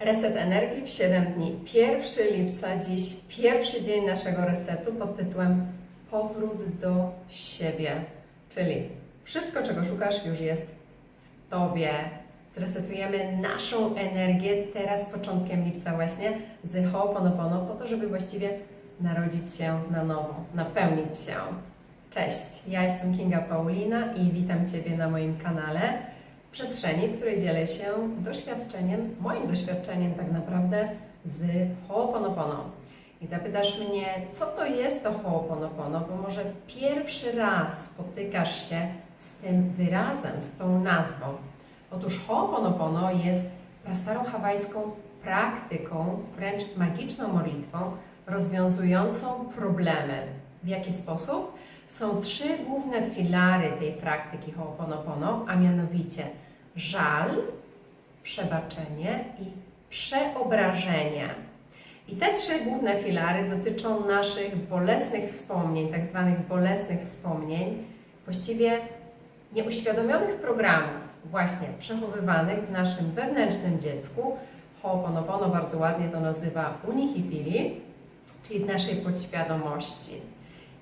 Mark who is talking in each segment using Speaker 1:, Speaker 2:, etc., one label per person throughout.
Speaker 1: Reset energii w 7 dni. 1 lipca, dziś pierwszy dzień naszego resetu pod tytułem Powrót do siebie. Czyli wszystko, czego szukasz, już jest w Tobie. Zresetujemy naszą energię teraz, początkiem lipca właśnie, z Ho'oponopono, po to, żeby właściwie narodzić się na nowo, napełnić się. Cześć, ja jestem Kinga Paulina i witam Ciebie na moim kanale przestrzeni, w której dzielę się doświadczeniem, moim doświadczeniem tak naprawdę z Ho'oponopono. I zapytasz mnie, co to jest to Ho'oponopono, bo może pierwszy raz spotykasz się z tym wyrazem, z tą nazwą. Otóż Ho'oponopono jest prastarą hawajską praktyką, wręcz magiczną modlitwą, rozwiązującą problemy. W jaki sposób? Są trzy główne filary tej praktyki Ho'oponopono, a mianowicie żal, przebaczenie i przeobrażenie. I te trzy główne filary dotyczą naszych bolesnych wspomnień, tak zwanych bolesnych wspomnień, właściwie nieuświadomionych programów, właśnie przechowywanych w naszym wewnętrznym dziecku. Ho'oponopono bardzo ładnie to nazywa unihipili, czyli w naszej podświadomości.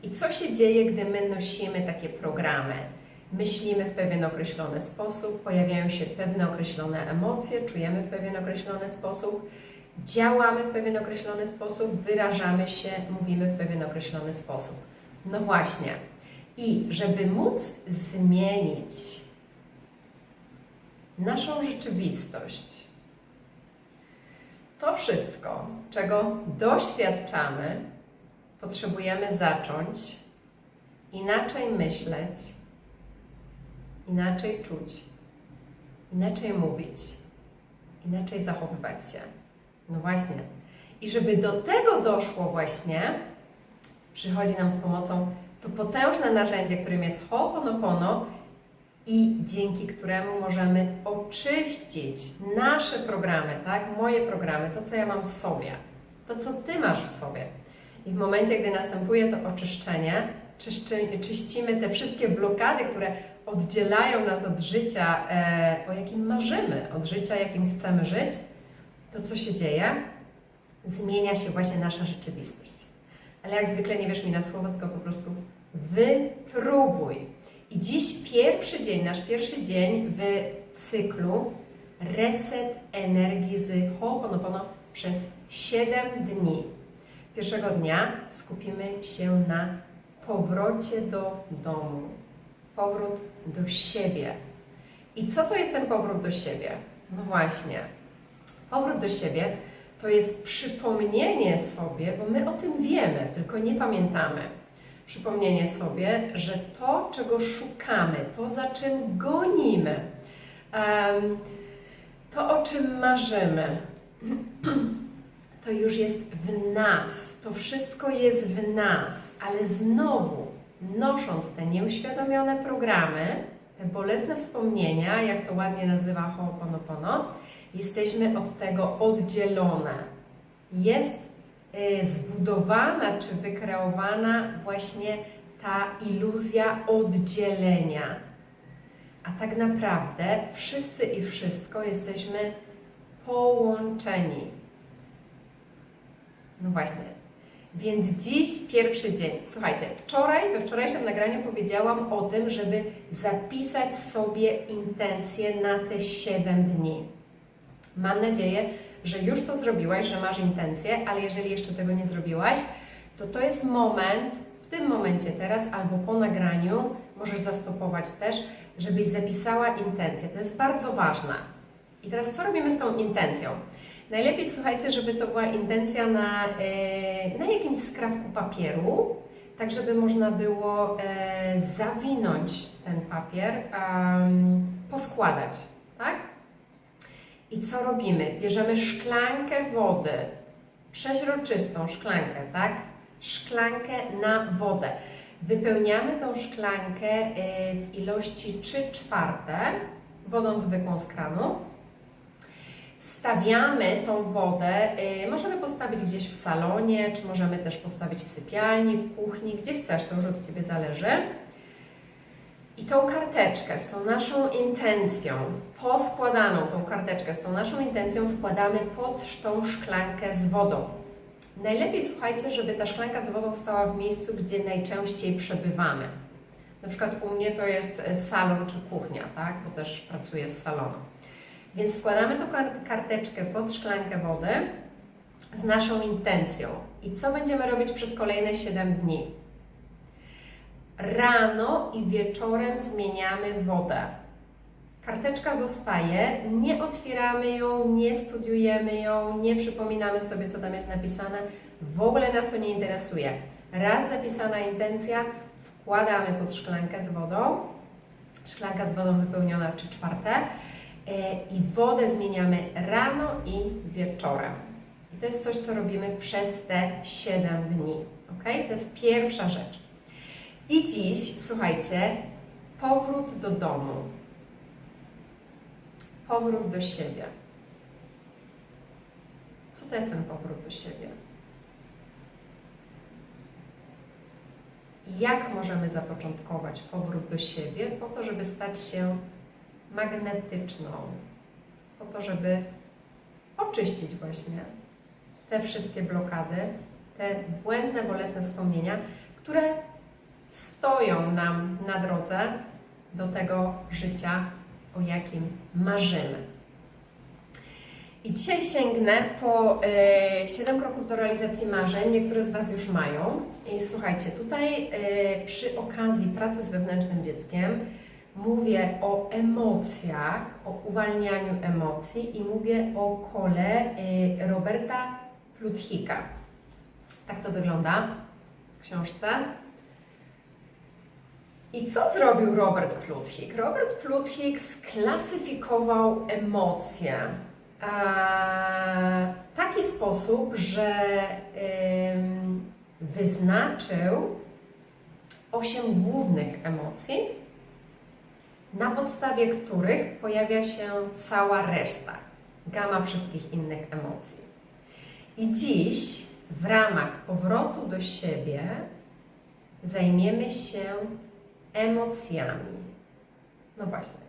Speaker 1: I co się dzieje, gdy my nosimy takie programy? Myślimy w pewien określony sposób, pojawiają się pewne określone emocje, czujemy w pewien określony sposób, działamy w pewien określony sposób, wyrażamy się, mówimy w pewien określony sposób. No właśnie. I żeby móc zmienić naszą rzeczywistość, to wszystko, czego doświadczamy, potrzebujemy zacząć inaczej myśleć, inaczej czuć, inaczej mówić, inaczej zachowywać się. No właśnie. I żeby do tego doszło właśnie, przychodzi nam z pomocą to potężne narzędzie, którym jest Ho'oponopono i dzięki któremu możemy oczyścić nasze programy, tak? Moje programy, to co ja mam w sobie, to co Ty masz w sobie. I w momencie, gdy następuje to oczyszczenie, czyszczy, czyścimy te wszystkie blokady, które oddzielają nas od życia, e, o jakim marzymy, od życia, jakim chcemy żyć, to co się dzieje? Zmienia się właśnie nasza rzeczywistość. Ale jak zwykle nie wiesz mi na słowo, tylko po prostu wypróbuj. I dziś pierwszy dzień, nasz pierwszy dzień w cyklu Reset Energii z Ho'oponopono przez 7 dni. Pierwszego dnia skupimy się na powrocie do domu, powrót do siebie. I co to jest ten powrót do siebie? No właśnie, powrót do siebie to jest przypomnienie sobie, bo my o tym wiemy, tylko nie pamiętamy. Przypomnienie sobie, że to, czego szukamy, to za czym gonimy, to o czym marzymy, to już jest w nas. To wszystko jest w nas, ale znowu, nosząc te nieuświadomione programy, te bolesne wspomnienia, jak to ładnie nazywa Ho'oponopono, jesteśmy od tego oddzielone. Jest y, zbudowana czy wykreowana właśnie ta iluzja oddzielenia. A tak naprawdę wszyscy i wszystko jesteśmy połączeni. No właśnie. Więc dziś pierwszy dzień. Słuchajcie, wczoraj, we wczorajszym nagraniu powiedziałam o tym, żeby zapisać sobie intencje na te 7 dni. Mam nadzieję, że już to zrobiłaś, że masz intencje, ale jeżeli jeszcze tego nie zrobiłaś, to to jest moment, w tym momencie teraz albo po nagraniu, możesz zastopować też, żebyś zapisała intencje. To jest bardzo ważne. I teraz co robimy z tą intencją? Najlepiej słuchajcie, żeby to była intencja na, e, na jakimś skrawku papieru, tak żeby można było e, zawinąć ten papier, poskładać, tak? I co robimy? Bierzemy szklankę wody, przeźroczystą szklankę, tak? Szklankę na wodę. Wypełniamy tą szklankę e, w ilości 3 czwarte wodą zwykłą z kranu. Stawiamy tą wodę, y, możemy postawić gdzieś w salonie, czy możemy też postawić w sypialni, w kuchni, gdzie chcesz, to już od Ciebie zależy. I tą karteczkę z tą naszą intencją, poskładaną tą karteczkę z tą naszą intencją wkładamy pod tą szklankę z wodą. Najlepiej słuchajcie, żeby ta szklanka z wodą stała w miejscu, gdzie najczęściej przebywamy. Na przykład u mnie to jest salon czy kuchnia, tak? Bo też pracuję z salonu. Więc wkładamy tą kar- karteczkę pod szklankę wody z naszą intencją. I co będziemy robić przez kolejne 7 dni? Rano i wieczorem zmieniamy wodę. Karteczka zostaje, nie otwieramy ją, nie studiujemy ją, nie przypominamy sobie, co tam jest napisane. W ogóle nas to nie interesuje. Raz zapisana intencja, wkładamy pod szklankę z wodą, szklanka z wodą wypełniona 3 czwarte i wodę zmieniamy rano i wieczorem. I to jest coś, co robimy przez te 7 dni. Ok? To jest pierwsza rzecz. I dziś, słuchajcie, powrót do domu. Powrót do siebie. Co to jest ten powrót do siebie? Jak możemy zapoczątkować powrót do siebie po to, żeby stać się magnetyczną? Po to, żeby oczyścić właśnie te wszystkie blokady, te błędne, bolesne wspomnienia, które stoją nam na drodze do tego życia, o jakim marzymy. I dzisiaj sięgnę po e, 7 kroków do realizacji marzeń. Niektóre z Was już mają. I słuchajcie, tutaj e, przy okazji pracy z wewnętrznym dzieckiem mówię o emocjach, o uwalnianiu emocji i mówię o kole e, Roberta Pluthika. Tak to wygląda w książce. I co zrobił Robert Pluthik? Robert Pluthik sklasyfikował emocje e, w taki sposób, że wyznaczył osiem głównych emocji, na podstawie których pojawia się cała reszta, gama wszystkich innych emocji. I dziś w ramach powrotu do siebie zajmiemy się emocjami. No właśnie.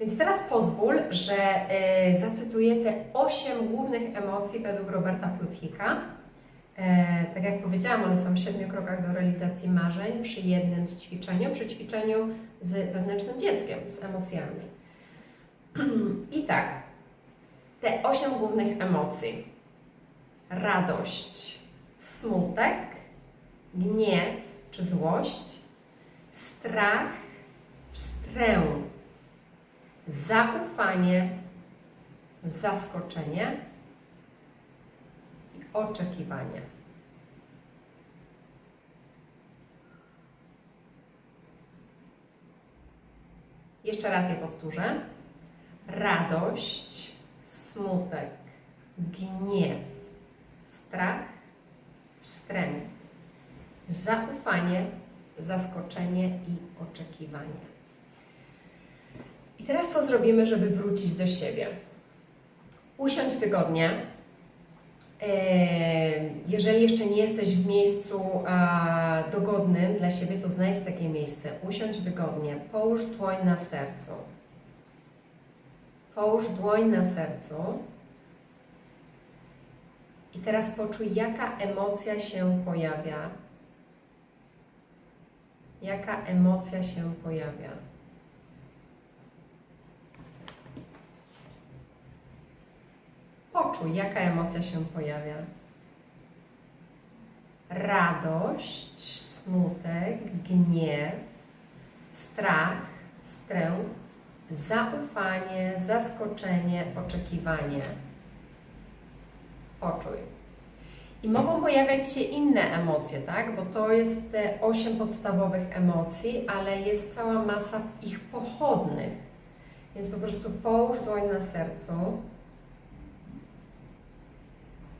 Speaker 1: Więc teraz pozwól, że e, zacytuję te osiem głównych emocji według Roberta Pluthika. E, tak jak powiedziałam, one są w siedmiu krokach do realizacji marzeń przy jednym z ćwiczeniu, przy ćwiczeniu z wewnętrznym dzieckiem, z emocjami. I tak, te osiem głównych emocji. Radość, smutek, gniew czy złość, strach, wstręt, zaufanie, zaskoczenie oczekiwanie. Jeszcze raz je powtórzę. Radość, smutek, gniew, strach, wstręt, zaufanie, zaskoczenie i oczekiwanie. I teraz co zrobimy, żeby wrócić do siebie? Usiądź wygodnie. Eee, Jeżeli jeszcze nie jesteś w miejscu a, dogodnym dla siebie, to znajdź takie miejsce. Usiądź wygodnie. Połóż dłoń na sercu. Połóż dłoń na sercu. I teraz poczuj, jaka emocja się pojawia jaka emocja się pojawia. Poczuj, jaka emocja się pojawia. Radość, smutek, gniew, strach, wstręt, zaufanie, zaskoczenie, oczekiwanie. Poczuj. I mogą pojawiać się inne emocje, tak? Bo to jest te osiem podstawowych emocji, ale jest cała masa ich pochodnych. Więc po prostu połóż dłoń na sercu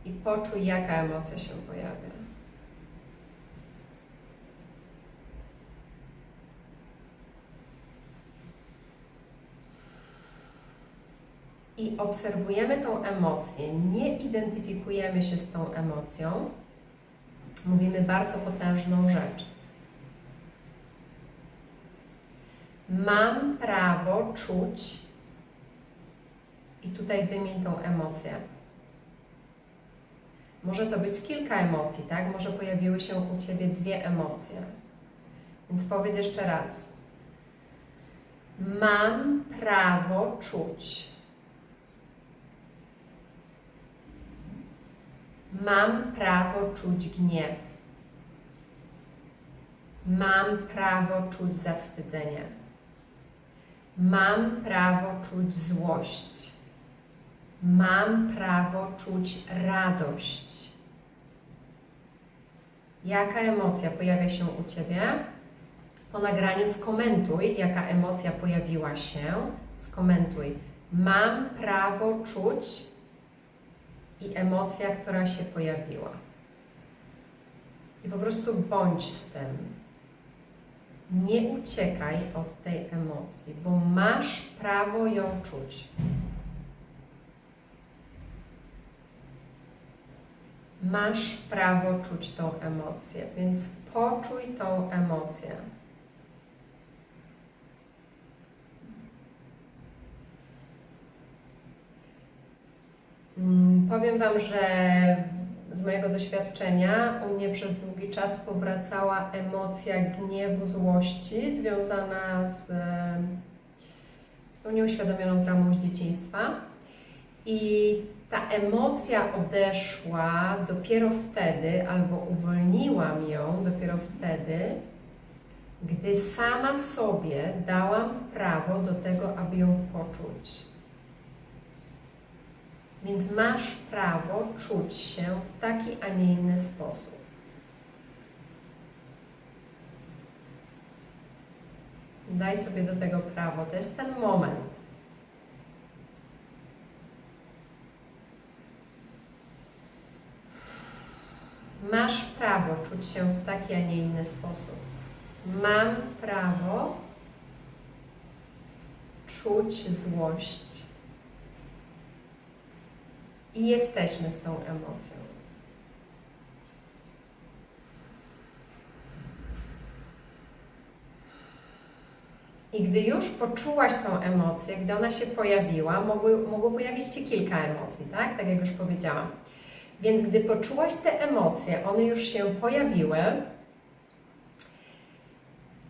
Speaker 1: i poczuj, jaka emocja się pojawia. i obserwujemy tą emocję, nie identyfikujemy się z tą emocją, mówimy bardzo potężną rzecz. Mam prawo czuć. I tutaj wymień tą emocję. Może to być kilka emocji, tak? Może pojawiły się u Ciebie dwie emocje. Więc powiedz jeszcze raz. Mam prawo czuć. Mam prawo czuć gniew. Mam prawo czuć zawstydzenie. Mam prawo czuć złość. Mam prawo czuć radość. Jaka emocja pojawia się u Ciebie? Po nagraniu skomentuj, jaka emocja pojawiła się. Skomentuj. Mam prawo czuć i emocja, która się pojawiła. I po prostu bądź z tym. Nie uciekaj od tej emocji, bo masz prawo ją czuć. Masz prawo czuć tą emocję, więc poczuj tą emocję. Mm, Powiem Wam, że z mojego doświadczenia u mnie przez długi czas powracała emocja gniewu, złości związana z, z tą nieuświadomioną traumą z dzieciństwa. I ta emocja odeszła dopiero wtedy, albo uwolniłam ją dopiero wtedy, gdy sama sobie dałam prawo do tego, aby ją poczuć. Więc masz prawo czuć się w taki, a nie inny sposób. Daj sobie do tego prawo. To jest ten moment. Masz prawo czuć się w taki, a nie inny sposób. Mam prawo czuć złość. I jesteśmy z tą emocją. I gdy już poczułaś tą emocję, gdy ona się pojawiła, mogły, mogło pojawić się kilka emocji, tak? Tak jak już powiedziałam. Więc gdy poczułaś te emocje, one już się pojawiły,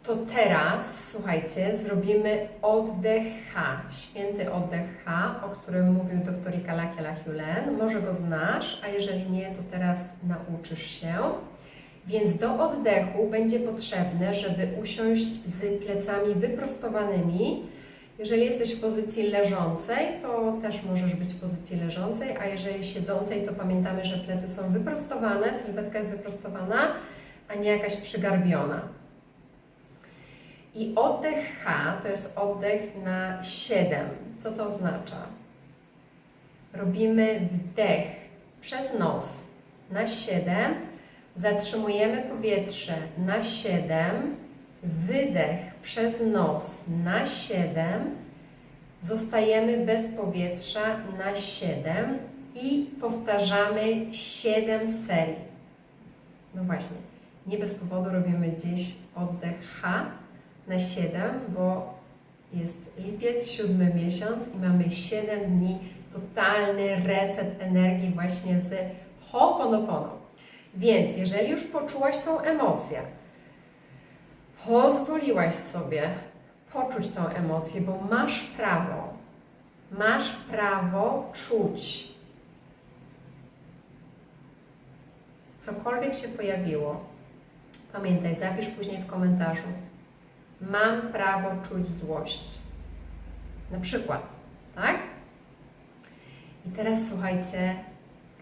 Speaker 1: to teraz, słuchajcie, zrobimy oddech H, święty oddech H, o którym mówił dr Ikalake Lahulen. Może go znasz, a jeżeli nie, to teraz nauczysz się. Więc do oddechu będzie potrzebne, żeby usiąść z plecami wyprostowanymi. Jeżeli jesteś w pozycji leżącej, to też możesz być w pozycji leżącej, a jeżeli siedzącej, to pamiętamy, że plecy są wyprostowane, sylwetka jest wyprostowana, a nie jakaś przygarbiona. I oddech H to jest oddech na 7. Co to oznacza? Robimy wdech przez nos na 7, zatrzymujemy powietrze na 7, wydech przez nos na 7, zostajemy bez powietrza na 7 i powtarzamy 7 serii. No właśnie, nie bez powodu robimy gdzieś oddech H na 7, bo jest lipiec, siódmy miesiąc i mamy 7 dni totalny reset energii właśnie z Ho'oponopono. Więc jeżeli już poczułaś tą emocję, pozwoliłaś sobie poczuć tą emocję, bo masz prawo, masz prawo czuć cokolwiek się pojawiło. Pamiętaj, zapisz później w komentarzu. Mam prawo czuć złość. Na przykład, tak? I teraz słuchajcie,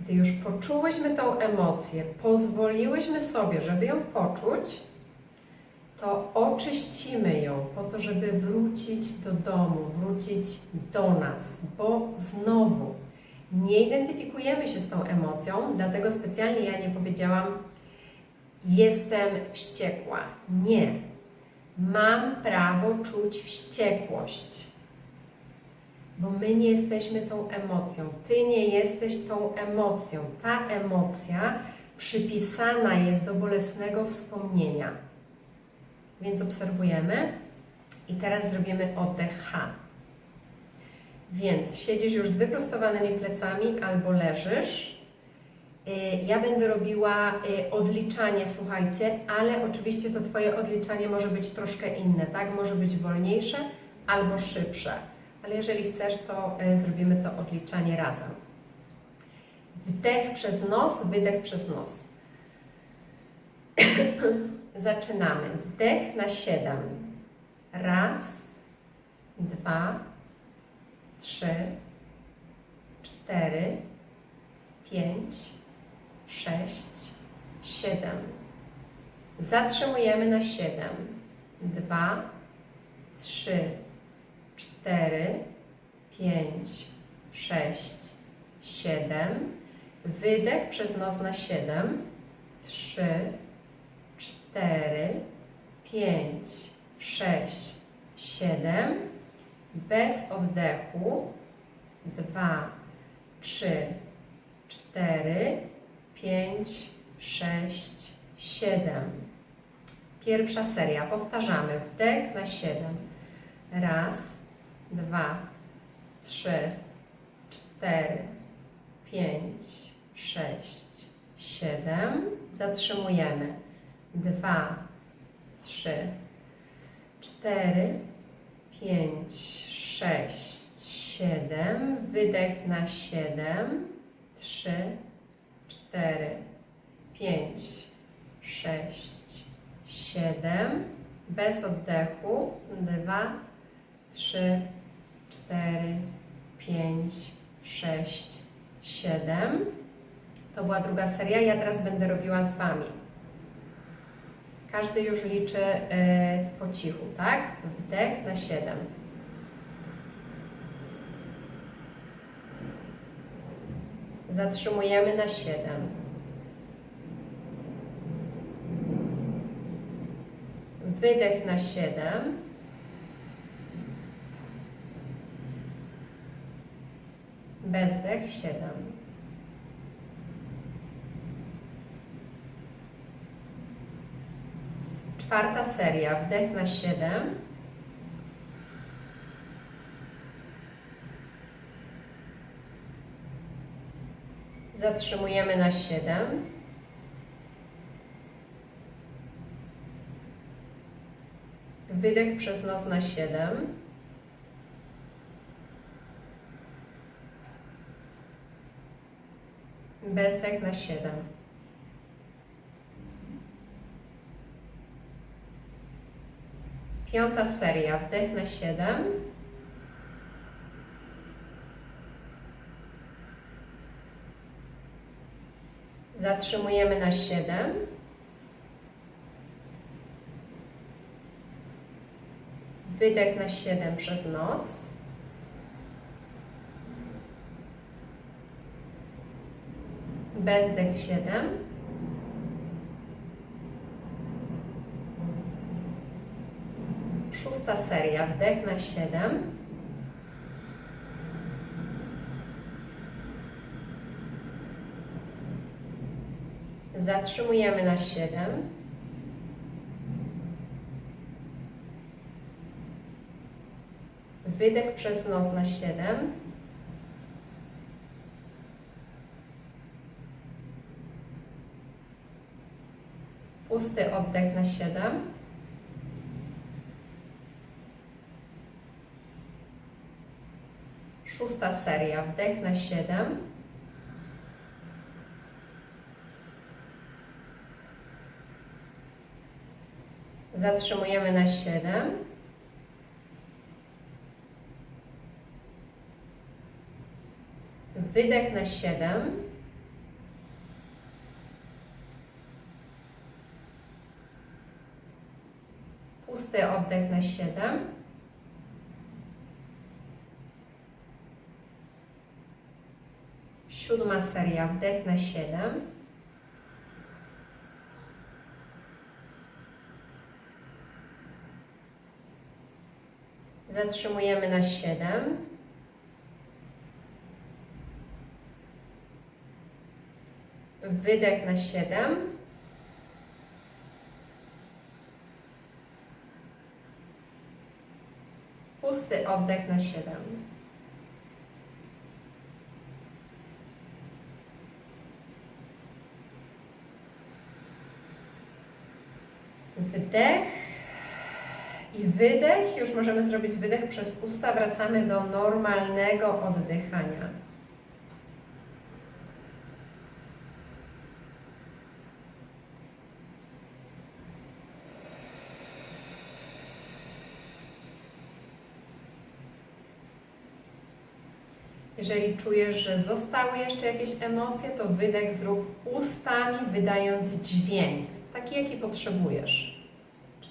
Speaker 1: gdy już poczułyśmy tą emocję, pozwoliłyśmy sobie, żeby ją poczuć, to oczyścimy ją po to, żeby wrócić do domu, wrócić do nas, bo znowu nie identyfikujemy się z tą emocją, dlatego specjalnie ja nie powiedziałam, jestem wściekła. Nie. Mam prawo czuć wściekłość, bo my nie jesteśmy tą emocją. Ty nie jesteś tą emocją. Ta emocja przypisana jest do bolesnego wspomnienia. Więc obserwujemy. I teraz zrobimy oddech H. Więc siedzisz już z wyprostowanymi plecami albo leżysz. Y, Ja będę robiła y, odliczanie, słuchajcie, ale oczywiście to Twoje odliczanie może być troszkę inne, tak? Może być wolniejsze albo szybsze. Ale jeżeli chcesz, to y, zrobimy to odliczanie razem. Wdech przez nos, wydech przez nos. Zaczynamy. Wdech na 7. Raz, dwa, trzy, cztery, pięć, sześć, siedem. Zatrzymujemy na siedem. Dwa, trzy, cztery, pięć, sześć, siedem. Wydech przez nos na siedem. Trzy, cztery, pięć, sześć, siedem. Bez oddechu. Dwa, trzy, cztery, pięć, sześć, siedem. Pierwsza seria. Powtarzamy. Wdech na siedem. Raz, dwa, trzy, cztery, pięć, sześć, siedem. Zatrzymujemy. Dwa, trzy, cztery, pięć, sześć, siedem. Wydech na siedem. Trzy, cztery, pięć, sześć, siedem. Bez oddechu. Dwa, trzy, cztery, pięć, sześć, siedem. To była druga seria. Ja teraz będę robiła z Wami. Każdy już liczy e, po cichu, tak? Wdech na 7. Zatrzymujemy na 7. Wydech na 7. Bezdech 7. Czwarta seria. Wdech na 7. Zatrzymujemy na 7. Wydech przez nos na 7. Bezdech na 7. Piąta seria. Wdech na 7. Zatrzymujemy na 7. Wydech na 7 przez nos. Bezdech 7. Szósta seria. Wdech na 7. Zatrzymujemy na 7. Wydech przez nos na 7. Pusty oddech na 7. Szósta seria. Wdech na 7. Zatrzymujemy na 7. Wydech na 7. Pusty oddech na 7. Siódma seria, wdech na 7. Zatrzymujemy na 7. Wydech na 7. Pusty oddech na 7. Wdech i wydech. Już możemy zrobić wydech przez usta. Wracamy do normalnego oddychania. Jeżeli czujesz, że zostały jeszcze jakieś emocje, to wydech zrób ustami, wydając dźwięk, taki jaki potrzebujesz.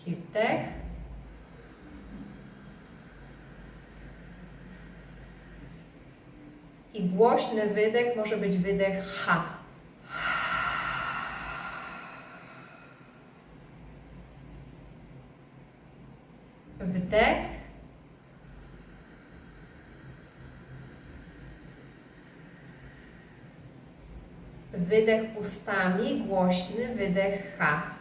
Speaker 1: Czyli wdech. I głośny wydech może być wydech H. Wdech. Wydech ustami, głośny wydech H.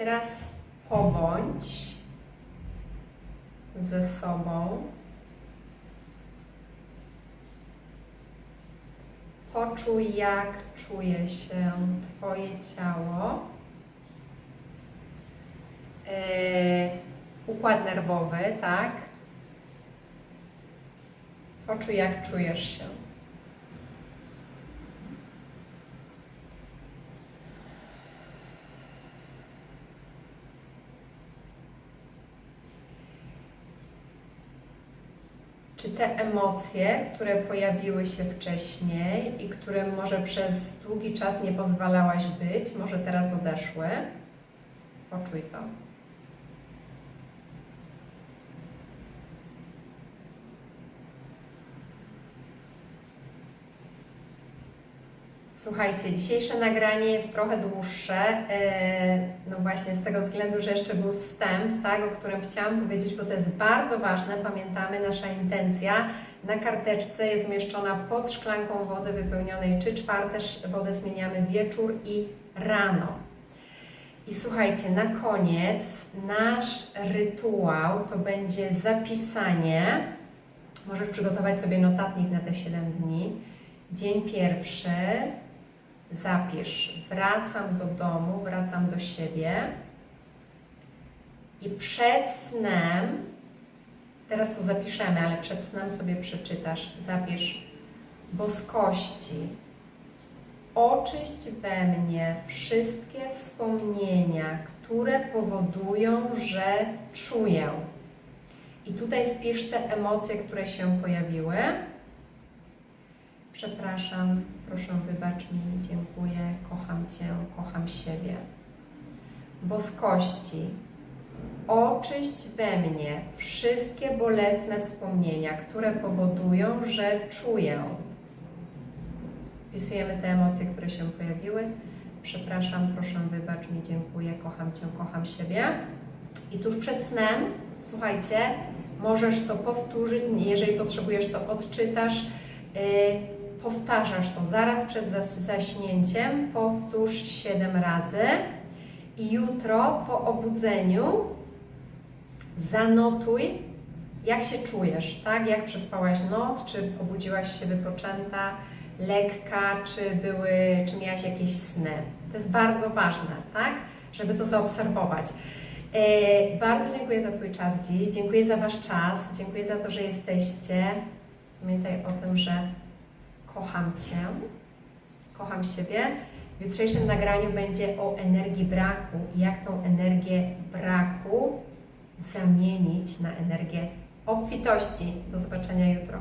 Speaker 1: Teraz pobądź ze sobą. Poczuj, jak czuje się Twoje ciało. Yy, układ nerwowy, tak? Poczuj, jak czujesz się. Czy te emocje, które pojawiły się wcześniej i którym może przez długi czas nie pozwalałaś być, może teraz odeszły? Poczuj to. Słuchajcie, dzisiejsze nagranie jest trochę dłuższe, e, no właśnie z tego względu, że jeszcze był wstęp, tak, o którym chciałam powiedzieć, bo to jest bardzo ważne. Pamiętamy, nasza intencja na karteczce jest umieszczona pod szklanką wody wypełnionej 3 czwarte, wodę zmieniamy wieczór i rano. I słuchajcie, na koniec nasz rytuał to będzie zapisanie. Możesz przygotować sobie notatnik na te 7 dni. Dzień pierwszy. Zapisz, wracam do domu, wracam do siebie. I przed snem, teraz to zapiszemy, ale przed snem sobie przeczytasz, zapisz boskości, Oczyść we mnie wszystkie wspomnienia, które powodują, że czuję. I tutaj wpisz te emocje, które się pojawiły. Przepraszam, proszę wybacz mi, dziękuję, kocham Cię, kocham siebie. Boskości, oczyść we mnie wszystkie bolesne wspomnienia, które powodują, że czuję. Wpisujemy te emocje, które się pojawiły. Przepraszam, proszę, wybacz mi, dziękuję, kocham Cię, kocham siebie. I tuż przed snem, słuchajcie, możesz to powtórzyć, jeżeli potrzebujesz, to odczytasz, yy, powtarzasz to zaraz przed zaśnięciem, powtórz 7 razy i jutro po obudzeniu zanotuj, jak się czujesz, tak? Jak przespałaś noc, czy obudziłaś się wypoczęta, lekka, czy były, czy miałaś jakieś sny. To jest bardzo ważne, tak? Żeby to zaobserwować. E, bardzo dziękuję za Twój czas dziś, dziękuję za Wasz czas, dziękuję za to, że jesteście. Pamiętaj o tym, że kocham Cię, kocham siebie. W jutrzejszym nagraniu będzie o energii braku i jak tą energię braku zamienić na energię obfitości. Do zobaczenia jutro.